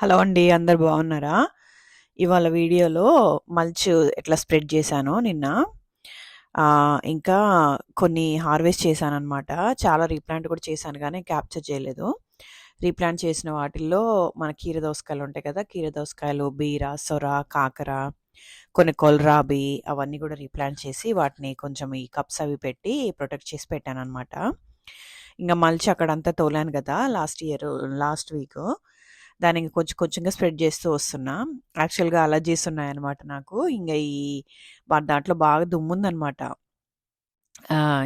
Hello అండి అందరు బాగున్నారా? ఇవాళ వీడియోలో మల్చ్ ఎట్లా స్ప్రెడ్ చేశానో నిన్న. ఇంకా కొన్ని హార్వెస్ట్ చేశాను అనమాట చాలా రీప్లాంట్ కూడా చేశాను కానీ క్యాప్చర్ చేయలేదు. రీప్లాంట్ చేసిన వాటిల్లో మన కీర దోసకాయలు ఉంటాయి కదా కీర దోసకాయలు బీర సొర కాకర కొన్ని కొల్రాబి అవన్నీ కూడా రీప్లాంట్ చేసి వాటిని కొంచెం ఈ కప్స్ అవి పెట్టి ప్రొటెక్ట్ చేసి పెట్టాను అనమాట ఇంకా మల్చి అక్కడంతా తోలాను కదా లాస్ట్ ఇయర్ లాస్ట్ వీక్. దానికి కొంచెం కొంచెంగా స్ప్రెడ్ చేస్తూ వస్తున్నా. యాక్చువల్గా అలర్జీస్ ఉన్నాయన్నమాట నాకు. ఇంకా ఈ దాంట్లో బాగా దుమ్ముందనమాట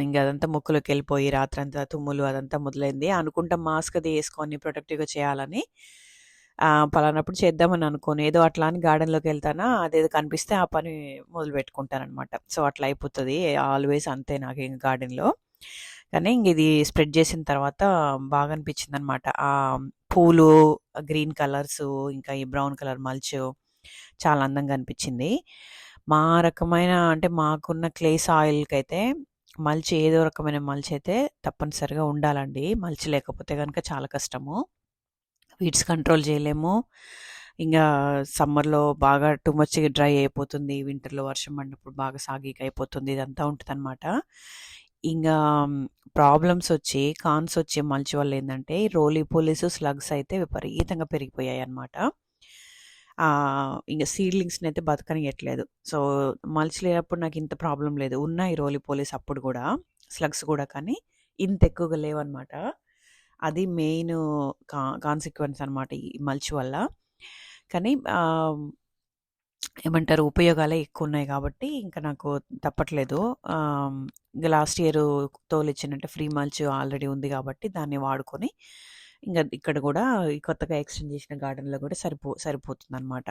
ఇంకా అదంతా ముక్కులోకి వెళ్ళిపోయి రాత్రంతా తుమ్ములు అదంతా మొదలైంది. అనుకుంటాం మాస్క్ అది వేసుకొని ప్రొటెక్టివ్గా చేయాలని. పలానప్పుడు చేద్దామని అనుకోను. ఏదో అట్లా అని గార్డెన్లోకి వెళ్తానా అదేదో కనిపిస్తే ఆ పని మొదలు పెట్టుకుంటానమాట సో అట్లా అయిపోతుంది. ఆల్వేస్ అంతే నాకు ఇంక గార్డెన్లో. కానీ ఇంక ఇది స్ప్రెడ్ చేసిన తర్వాత బాగా అనిపించింది అనమాట ఆ పూలు గ్రీన్ కలర్స్ ఇంకా ఈ బ్రౌన్ కలర్ మల్చ్ చాలా అందంగా అనిపించింది. మా రకమైన అంటే మాకున్న క్లే సాయిల్కి అయితే మల్చి ఏదో రకమైన మల్చి అయితే తప్పనిసరిగా ఉండాలండి. మల్చి లేకపోతే కనుక చాలా కష్టము. వీడ్స్ కంట్రోల్ చేయలేము. ఇంకా సమ్మర్లో బాగా టూ మచ్ డ్రై అయిపోతుంది. వింటర్లో వర్షం పడినప్పుడు బాగా సాగిక అయిపోతుంది ఇదంతా ఉంటుంది అనమాట ఇంకా ప్రాబ్లమ్స్ వచ్చి కాన్స్ వచ్చే మల్చి వల్ల ఏంటంటే రోలీ పోలీసు స్లగ్స్ అయితే విపరీతంగా పెరిగిపోయాయి అనమాట ఇంకా సీడ్లింగ్స్ని అయితే బతకనియట్లేదు. సో మల్చి లేనప్పుడు నాకు ఇంత ప్రాబ్లం లేదు. ఉన్నాయి రోలీ పోలీస్ అప్పుడు కూడా స్లగ్స్ కూడా కానీ ఇంత ఎక్కువగా లేవన్నమాట. అది మెయిన్ కా కాన్సిక్వెన్స్ అనమాట ఈ మల్చి వల్ల. కానీ ఏమంటారు ఉపయోగాలే ఎక్కువ ఉన్నాయి కాబట్టి ఇంకా నాకు తప్పట్లేదు. ఇంకా లాస్ట్ ఇయర్ తోలిచ్చినట్టు ఫ్రీ మల్చ్ ఆల్రెడీ ఉంది కాబట్టి దాన్ని వాడుకొని ఇంకా ఇక్కడ కూడా కొత్తగా ఎక్స్టెండ్ చేసిన గార్డెన్లో కూడా సరిపో సరిపోతుంది అనమాట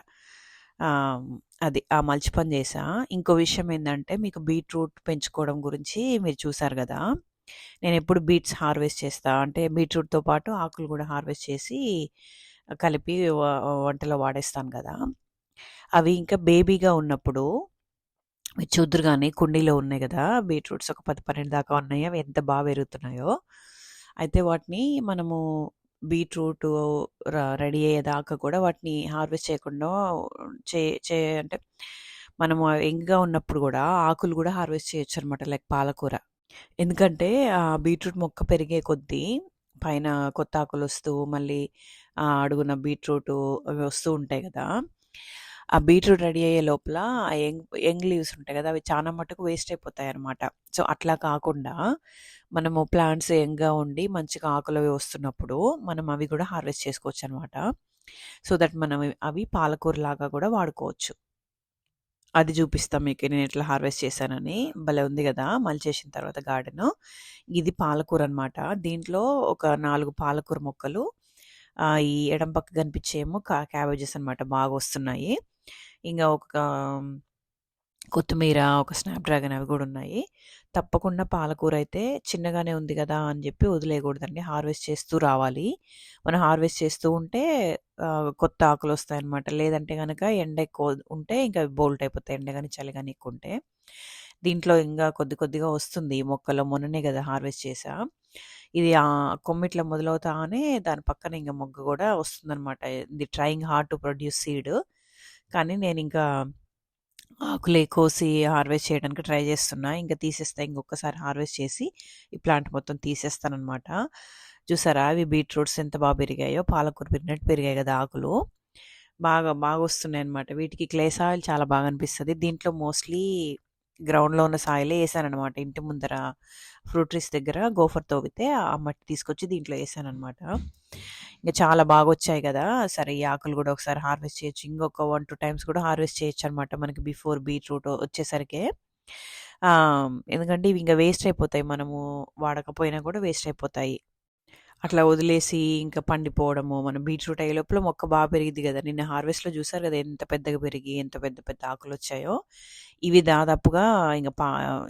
అది ఆ మల్చి పని చేసా ఇంకో విషయం ఏంటంటే మీకు బీట్రూట్ పెంచుకోవడం గురించి మీరు చూసారు కదా? నేను ఎప్పుడు బీట్స్ హార్వెస్ట్ చేస్తా అంటే బీట్రూట్తో పాటు ఆకులు కూడా హార్వెస్ట్ చేసి కలిపి వంటలో వాడేస్తాను కదా? అవి ఇంకా బేబీగా ఉన్నప్పుడు మీరు చూద్దరు కానీ కుండీలో ఉన్నాయి కదా బీట్రూట్స్ ఒక పది పన్నెండు దాకా ఉన్నాయి. అవి ఎంత బాగా పెరుగుతున్నాయో. అయితే వాటిని మనము బీట్రూట్ రెడీ అయ్యేదాకా కూడా వాటిని హార్వెస్ట్ చేయకుండా చే చే అంటే మనము ఎంగ్గా ఉన్నప్పుడు కూడా ఆకులు కూడా హార్వెస్ట్ చేయొచ్చు అనమాట లైక్ పాలకూర. ఎందుకంటే ఆ బీట్రూట్ మొక్క పెరిగే కొద్దీ పైన కొత్త ఆకులు వస్తూ మళ్ళీ అడుగున బీట్రూట్ అవి వస్తూ ఉంటాయి కదా. ఆ బీట్రూట్ రెడీ అయ్యే లోపల ఆ యంగ్ యంగ్ లీవ్స్ ఉంటాయి కదా అవి చాలా మటుకు వేస్ట్ అయిపోతాయి అనమాట సో అట్లా కాకుండా మనము ప్లాంట్స్ యంగ్గా ఉండి మంచిగా ఆకులు అవి వస్తున్నప్పుడు మనం అవి కూడా హార్వెస్ట్ చేసుకోవచ్చు అనమాట సో దట్ మనం అవి పాలకూర లాగా కూడా వాడుకోవచ్చు. అది చూపిస్తాం మీకు నేను ఎట్లా హార్వెస్ట్ చేశానని. భలే ఉంది కదా మళ్ళీ చేసిన తర్వాత గార్డెన్. ఇది పాలకూర అనమాట దీంట్లో ఒక నాలుగు పాలకూర మొక్కలు ఈ ఎడం పక్క కనిపించేమో కా క్యాబేజెస్ అనమాట బాగా వస్తున్నాయి. ఇంకా ఒక కొత్తిమీర ఒక స్నాప్ డ్రాగన్ అవి కూడా ఉన్నాయి. తప్పకుండా పాలకూర అయితే చిన్నగానే ఉంది కదా అని చెప్పి వదిలేయకూడదండి. హార్వెస్ట్ చేస్తూ రావాలి. మనం హార్వెస్ట్ చేస్తూ ఉంటే కొత్త ఆకులు వస్తాయి అనమాట లేదంటే కనుక ఎండ ఎక్కువ ఉంటే ఇంకా బోల్ట్ అయిపోతాయి. ఎండ కానీ చలి కానీ ఎక్కువ ఉంటే. దీంట్లో ఇంకా కొద్ది కొద్దిగా వస్తుంది ఈ మొక్కలో. మొన్ననే కదా హార్వెస్ట్ చేసా. ఇది ఆ కొమ్మిట్ల మొదలవుతానే దాని పక్కన ఇంకా మొగ్గ కూడా వస్తుందన్నమాట. ఇది trying hard to produce seed. కానీ నేను ఇంకా ఆకులే కోసి హార్వెస్ట్ చేయడానికి ట్రై చేస్తున్నా. ఇంకా తీసేస్తా. ఇంకొకసారి హార్వెస్ట్ చేసి ఈ ప్లాంట్ మొత్తం తీసేస్తానమాట చూసారా? అవి బీట్రూట్స్ ఎంత బాగా పెరిగాయో పాలకూర పెరిగినట్టు పెరిగాయి కదా ఆకులు. బాగా బాగా వస్తున్నాయి అనమాట వీటికి క్లే సాయిల్ చాలా బాగా అనిపిస్తుంది. దీంట్లో మోస్ట్లీ గ్రౌండ్లో ఉన్న సాయిలే వేసానమాట ఇంటి ముందర ఫ్రూట్ ట్రీస్ దగ్గర గోఫర్ తోగితే ఆ మట్టి తీసుకొచ్చి దీంట్లో వేసాను అనమాట ఇంకా చాలా బాగా వచ్చాయి కదా! సరే ఈ ఆకులు కూడా ఒకసారి హార్వెస్ట్ చేయొచ్చు. ఇంకొక వన్ టూ టైమ్స్ కూడా హార్వెస్ట్ చేయొచ్చు అనమాట మనకి బిఫోర్ బీట్రూట్ వచ్చేసరికి. ఎందుకంటే ఇవి ఇంకా వేస్ట్ అయిపోతాయి. మనము వాడకపోయినా కూడా వేస్ట్ అయిపోతాయి. అట్లా వదిలేసి ఇంకా పండిపోవడము మనం బీట్రూట్ అయ్యే లోపల మొక్క బాగా పెరిగింది కదా! నిన్న హార్వెస్ట్లో చూసారు కదా! ఎంత పెద్దగా పెరిగి ఎంత పెద్ద పెద్ద ఆకులు వచ్చాయో. ఇవి దాదాపుగా ఇంకా పా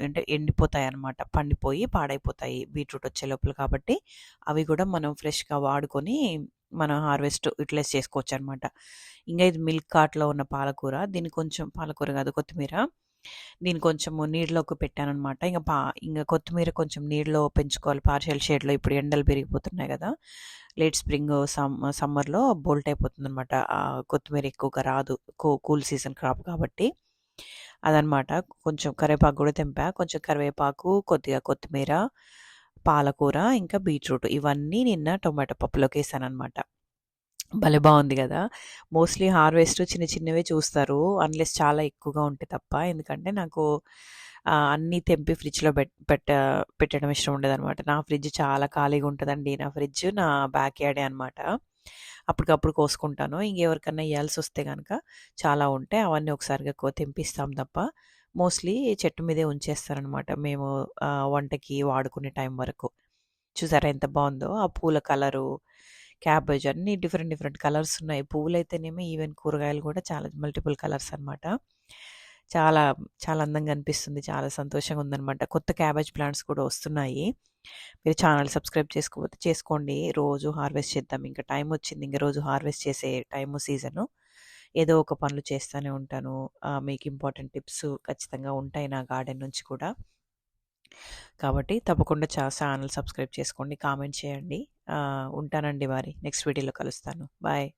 అంటే ఎండిపోతాయి అనమాట పండిపోయి పాడైపోతాయి బీట్రూట్ వచ్చే లోపల కాబట్టి అవి కూడా మనం ఫ్రెష్గా వాడుకొని మనం హార్వెస్ట్ యూటిలైజ్ చేసుకోవచ్చు అనమాట ఇంకా ఇది మిల్క్ కార్ట్లో ఉన్న పాలకూర దీన్ని కొంచెం పాలకూర కాదు కొత్తిమీర. దీని కొంచెము నీళ్ళలోకి పెట్టాననమాట ఇంకా పా ఇంకా కొత్తిమీర కొంచెం నీళ్ళలో పెంచుకోవాలి. పార్షియల్ షేడ్లో ఇప్పుడు ఎండలు పెరిగిపోతున్నాయి కదా. లేట్ స్ప్రింగ్ సమ్ సమ్మర్లో బోల్ట్ అయిపోతుంది అనమాట కొత్తిమీర ఎక్కువగా రాదు. కూ కూల్ సీజన్ క్రాప్ కాబట్టి. అదనమాట. కొంచెం కరివేపాకు కూడా తెంపా. కొంచెం కరివేపాకు కొద్దిగా కొత్తిమీర పాలకూర ఇంకా బీట్రూట్ ఇవన్నీ నిన్న టొమాటో పప్పులోకి వేసాను అనమాట భలే బాగుంది కదా! మోస్ట్లీ హార్వెస్ట్ చిన్న చిన్నవే చూస్తారు. అన్లెస్ చాలా ఎక్కువగా ఉంటే తప్ప. ఎందుకంటే నాకు అన్నీ తెంపి ఫ్రిడ్జ్లో పెట్ పెట్ట పెట్టడం ఇష్టం ఉండదు అనమాట నా ఫ్రిడ్జ్ చాలా ఖాళీగా ఉంటుందండి. నా ఫ్రిడ్జ్ నా బ్యాక్ యార్డే అనమాట. అప్పటికప్పుడు కోసుకుంటాను. ఇంకెవరికన్నా ఇవ్వాల్సి వస్తే కనుక చాలా ఉంటాయి అవన్నీ ఒకసారిగా కో తెంపిస్తాం తప్ప మోస్ట్లీ చెట్టు మీదే ఉంచేస్తారనమాట. మేము వంటకి వాడుకునే టైం వరకు. చూసారా ఎంత బాగుందో? ఆ పూల కలరు క్యాబేజ్ అన్ని డిఫరెంట్ డిఫరెంట్ కలర్స్ ఉన్నాయి. పువ్వులు అయితేనేమో ఈవెన్ కూరగాయలు కూడా చాలా మల్టిపుల్ కలర్స్ అన్నమాట. చాలా చాలా అందంగా అనిపిస్తుంది. చాలా సంతోషంగా ఉందన్నమాట. కొత్త క్యాబేజ్ ప్లాంట్స్ కూడా వస్తున్నాయి. మీరు ఛానల్ సబ్స్క్రైబ్ చేసుకోకపోతే చేసుకోండి. రోజు హార్వెస్ట్ చేద్దాం. ఇంకా టైం వచ్చింది. ఇంకా రోజు హార్వెస్ట్ చేసే టైము సీజను. ఏదో ఒక పనులు చేస్తూనే ఉంటాను. మీకు ఇంపార్టెంట్ టిప్స్ ఖచ్చితంగా ఉంటాయి నా గార్డెన్ నుంచి కూడా. కాబట్టి తప్పకుండా చా ఛానల్ సబ్స్క్రైబ్ చేసుకోండి. కామెంట్ చేయండి. ఉంటానండి మరి. నెక్స్ట్ వీడియోలో కలుస్తాను. బాయ్.